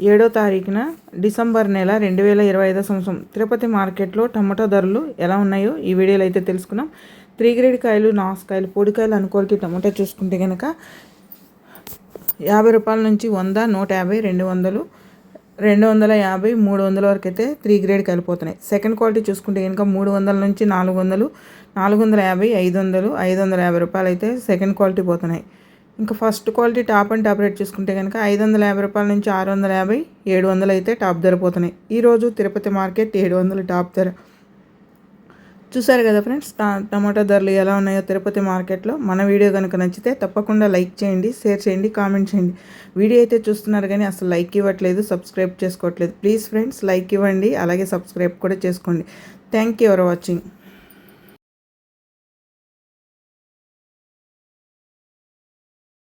ఏడో తారీఖున డిసెంబర్ నెల రెండు వేల ఇరవై ఐదో సంవత్సరం. తిరుపతి మార్కెట్లో టమాటో ధరలు ఎలా ఉన్నాయో ఈ వీడియోలో అయితే తెలుసుకున్నాం త్రీ గ్రేడ్ కాయలు నాసుకాయలు పొడికాయలు అనుకోలికి టమాటో చూసుకుంటే కనుక యాభై రూపాయల నుంచి వంద నూట యాభై రెండు వందలు రెండు వందల యాభై మూడు వందల వరకు అయితే త్రీ గ్రేడ్ కలిపోతున్నాయి సెకండ్ క్వాలిటీ చూసుకుంటే కనుక మూడు వందల నుంచి నాలుగు వందలు నాలుగు వందల యాభై ఐదు వందలు ఐదు వందల యాభై రూపాయలు అయితే సెకండ్ క్వాలిటీ పోతున్నాయి. ఇంకా first quality top and top rate చూసుకుంటే కనుక ఐదు వందల యాభై రూపాయల నుంచి ఆరు వందల యాభై ఏడు వందలు అయితే టాప్ ధర పోతున్నాయి. ఈరోజు తిరుపతి మార్కెట్ ఏడు వందలు టాప్ ధర. చూసారు కదా ఫ్రెండ్స్ టమాటా ధరలు ఎలా ఉన్నాయో తిరుపతి మార్కెట్లో. మన వీడియో కనుక నచ్చితే తప్పకుండా లైక్ చేయండి షేర్ చేయండి కామెంట్ చేయండి. వీడియో అయితే చూస్తున్నారు కానీ అసలు లైక్ ఇవ్వట్లేదు సబ్స్క్రైబ్ చేసుకోవట్లేదు. ప్లీజ్ ఫ్రెండ్స్ లైక్ ఇవ్వండి అలాగే సబ్స్క్రైబ్ కూడా చేసుకోండి. Thank you for watching.